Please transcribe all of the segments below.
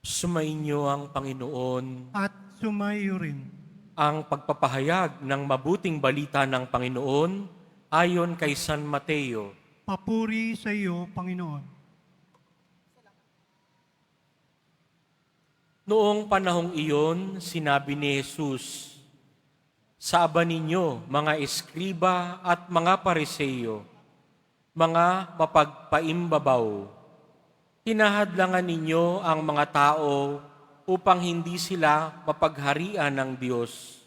Sumainyo ang Panginoon at sumayo rin. ang pagpapahayag ng mabuting balita ng Panginoon ayon kay San Mateo. Papuri sa iyo, Panginoon. Noong panahong iyon, sinabi ni Jesus, Sa aba ninyo, mga eskriba at mga pariseyo, mga mapagpaimbabaw, hinahadlangan ninyo ang mga tao upang hindi sila mapagharian ng Diyos.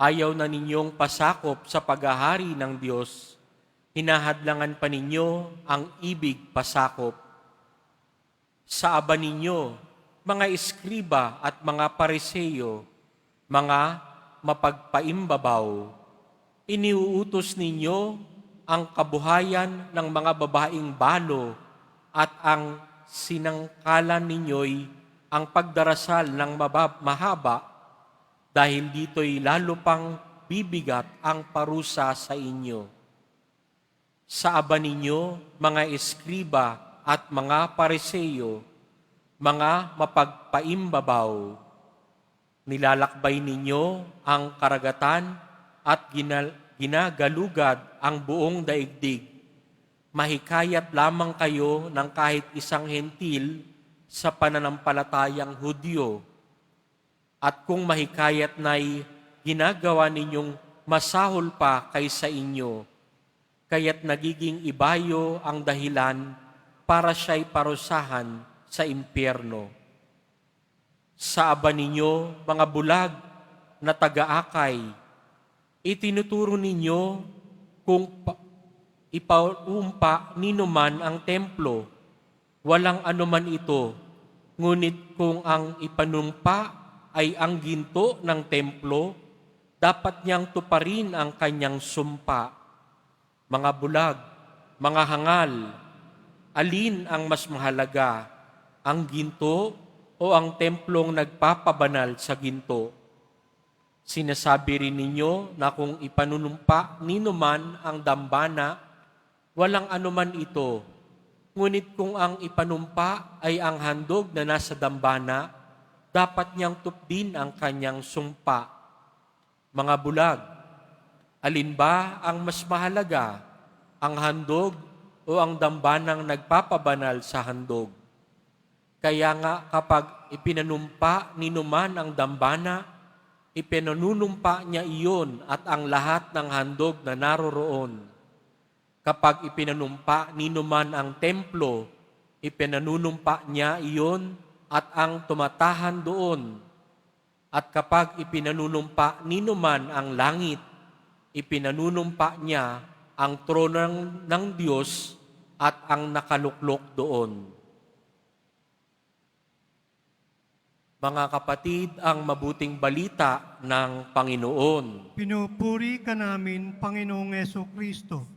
Ayaw na ninyong pasakop sa paghahari ng Diyos, hinahadlangan pa ninyo ang ibig pasakop. Sa aba ninyo, mga eskriba at mga pariseyo, mga mapagpaimbabaw, iniuutos ninyo ang kabuhayan ng mga babaeng balo at ang sinangkalan ninyo'y ang pagdarasal ng mabab- mahaba dahil dito'y lalo pang bibigat ang parusa sa inyo. Sa aba ninyo, mga eskriba at mga pariseyo, mga mapagpaimbabaw, nilalakbay ninyo ang karagatan at ginal- ginagalugad ang buong daigdig. Mahikayat lamang kayo ng kahit isang hentil sa pananampalatayang Hudyo. At kung mahikayat na'y ginagawa ninyong masahol pa kaysa inyo, kaya't nagiging ibayo ang dahilan para siya'y parusahan sa impyerno. Sa aba ninyo, mga bulag na taga-akay, itinuturo ninyo kung ipaumpa ninuman ang templo. Walang anuman ito, ngunit kung ang ipanumpa ay ang ginto ng templo, dapat niyang tuparin ang kanyang sumpa. Mga bulag, mga hangal, alin ang mas mahalaga, ang ginto o ang templong nagpapabanal sa ginto? Sinasabi rin ninyo na kung ipanunumpa ninuman ang dambana, walang anuman ito. Ngunit kung ang ipanumpa ay ang handog na nasa dambana, dapat niyang tupdin ang kanyang sumpa. Mga bulag, alin ba ang mas mahalaga, ang handog o ang dambanang nagpapabanal sa handog? Kaya nga kapag ipinanumpa ninuman ang dambana, ipinanunumpa niya iyon at ang lahat ng handog na naroroon. Kapag ipinanumpa ninuman ang templo, ipinanunumpa niya iyon at ang tumatahan doon. At kapag ipinanunumpa ninuman ang langit, ipinanunumpa niya ang trono ng, ng Diyos at ang nakaluklok doon. Mga kapatid, ang mabuting balita ng Panginoon. Pinupuri ka namin, Panginoong Yeso Kristo.